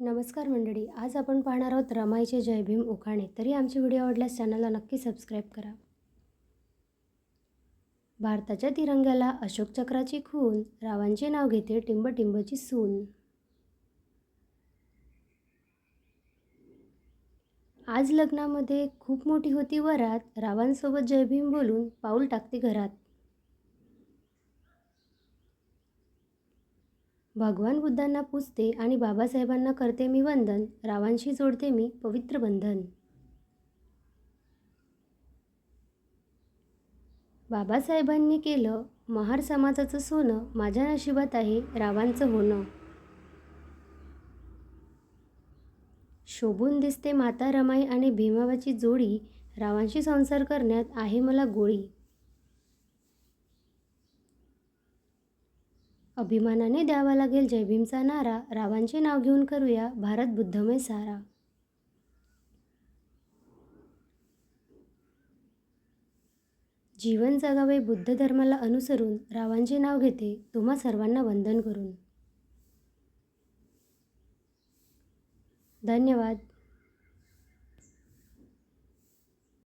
नमस्कार मंडळी आज आपण पाहणार आहोत रमाईचे जय भीम उखाणे. तरी आमची व्हिडिओ आवडल्यास चॅनलला नक्की सबस्क्राईब करा. भारताच्या तिरंग्याला अशोक चक्राची खून रावांचे नाव घेते टिंबटिंबची सून. आज लग्नामध्ये खूप मोठी होती वरात रावांसोबत जयभीम बोलून पाऊल टाकते घरात. भगवान बुद्धांना पूजते आणि बाबासाहेबांना करते मी वंदन. रावांशी जोडते मी पवित्र बंधन. बाबासाहेबांनी केलं महार समाजाचं सोनं माझ्या नशिबात आहे रावांचं होणं. शोभून दिसते माता रमाई आणि भीमाबाची जोडी रावांशी संसार करण्यात आहे मला गोळी. अभिमानाने द्यावा लागेल जय भीमचा नारा. रावांचे नाव घेऊन करूया भारत बुद्धमय सारा. जीवन जगावे बुद्ध धर्माला अनुसरून रावांचे नाव घेते तुम्हा सर्वांना वंदन करून. धन्यवाद.